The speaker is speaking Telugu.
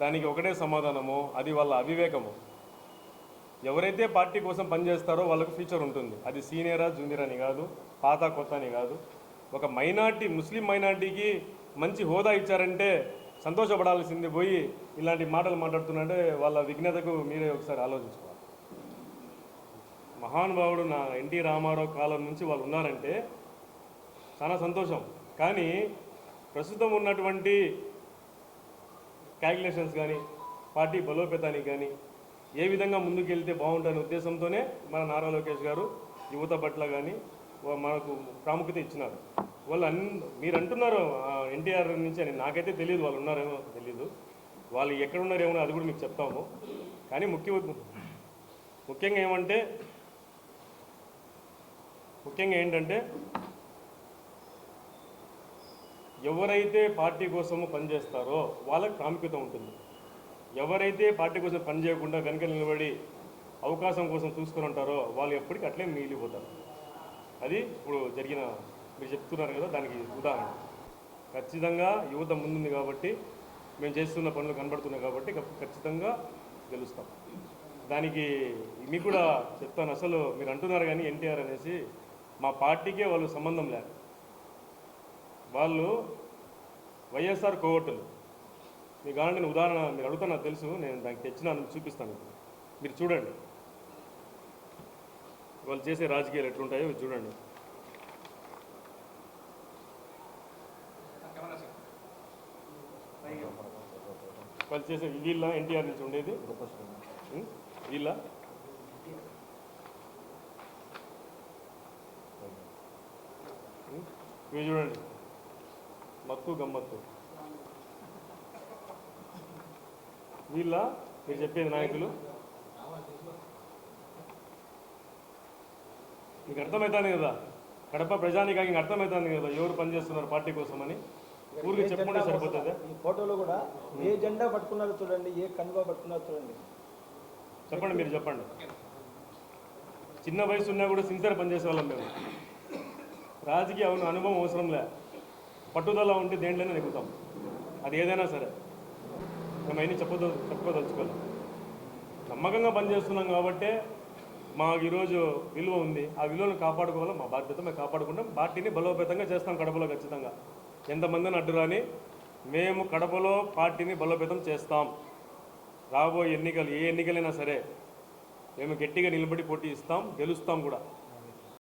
దానికి ఒకటే సమాధానము అది వాళ్ళ అవివేకము. ఎవరైతే పార్టీ కోసం పనిచేస్తారో వాళ్ళకు ఫ్యూచర్ ఉంటుంది. అది సీనియరా జూనియర్ అని కాదు పాత కొత్త అని కాదు. ఒక మైనార్టీ ముస్లిం మైనార్టీకి మంచి హోదా ఇచ్చారంటే సంతోషపడాల్సింది పోయి ఇలాంటి మాటలు మాట్లాడుతున్నారంటే వాళ్ళ విఘ్నతకు మీరే ఒకసారి ఆలోచించుకోవాలి. మహానుభావుడు నా ఎన్టీ రామారావు కాలం నుంచి వాళ్ళు ఉన్నారంటే చాలా సంతోషం. కానీ ప్రస్తుతం ఉన్నటువంటి క్యాల్కులేషన్స్ కానీ పార్టీ బలోపేతానికి కానీ ఏ విధంగా ముందుకెళ్తే బాగుంటుందనే ఉద్దేశంతోనే మన నారా లోకేష్ గారు యువత పట్ల కానీ మనకు ప్రాముఖ్యత ఇచ్చినారు. వాళ్ళు అన్ మీరు అంటున్నారు ఎన్టీఆర్ నుంచి అని. నాకైతే తెలియదు వాళ్ళు ఉన్నారేమో తెలియదు వాళ్ళు ఎక్కడున్నారేమో అది కూడా మీకు చెప్తాము. కానీ ముఖ్య ముఖ్యంగా ఏమంటే ముఖ్యంగా ఏంటంటే ఎవరైతే పార్టీ కోసము పనిచేస్తారో వాళ్ళకి ప్రాముఖ్యత ఉంటుంది. ఎవరైతే పార్టీ కోసం పనిచేయకుండా వెనక నిలబడి అవకాశం కోసం చూసుకొని ఉంటారో వాళ్ళు ఎప్పటికీ అట్లే మిగిలిపోతారు. అది ఇప్పుడు జరిగిన మీరు చెప్తున్నారు కదా దానికి ఉదాహరణ. ఖచ్చితంగా యువత ముందుంది కాబట్టి మేము చేస్తున్న పనులు కనబడుతున్నాయి కాబట్టి ఖచ్చితంగా గెలుస్తాం. దానికి మీకు కూడా చెప్తాను. అసలు మీరు అంటున్నారు కానీ ఎన్టీఆర్ అనేసి మా పార్టీకే వాళ్ళు సంబంధం లేదు వాళ్ళు వైఎస్ఆర్ కోవట్టులు మీకు కావాలంటే నేను ఉదాహరణ మీరు అడుగుతా నాకు తెలుసు. నేను దానికి తెచ్చినాను చూపిస్తాను మీరు చూడండి. వాళ్ళు చేసే రాజకీయాలు ఎట్లుంటాయో చూడండి. వాళ్ళు చేసే వీళ్ళ ఎన్టీఆర్ నుంచి ఉండేది. వీళ్ళ? ఇవి చూడండి. మత్తు గమ్మత్తు. వీళ్ళ? మీరు చెప్పేది నాయకులు? మీకు అర్థమవుతుంది కదా? కడప ప్రజానికి ఇంక అర్థమవుతుంది కదా? ఎవరు పనిచేస్తున్నారు పార్టీ కోసం అని ఊరికి చెప్పుకుంటే జెండా సరిపోతుంది? ఈ ఫోటోలో కూడా ఏ జెండా పట్టుకున్నారో చూడండి ఏ కన్వా పట్టుకున్నారో చూడండి. చెప్పండి మీరు చెప్పండి. చిన్న వయసు ఉన్నా కూడా సిన్సియర్ పనిచేసే వాళ్ళం మేము. రాజకీయ అను- అనుభవం అవసరం లే. పట్టుదల ఉంటే దేంట్లోనే నెగ్గుతాం అది ఏదైనా సరే. మేము అయినా చెప్పదు చెప్పుకోదలుచుకోలేం నమ్మకంగా పనిచేస్తున్నాం కాబట్టే మాకు ఈరోజు విలువ ఉంది. ఆ విలువను కాపాడుకోవాలి? మా బాధ్యత మేము కాపాడుకుంటాం. పార్టీని బలోపేతంగా చేస్తాం కడపలో ఖచ్చితంగా. ఎంతమందిని అడ్డు రాని మేము కడపలో పార్టీని బలోపేతం చేస్తాం. రాబోయే ఎన్నికలు ఏ ఎన్నికలైనా సరే మేము గట్టిగా నిలబడి పోటీ ఇస్తాం గెలుస్తాం కూడా.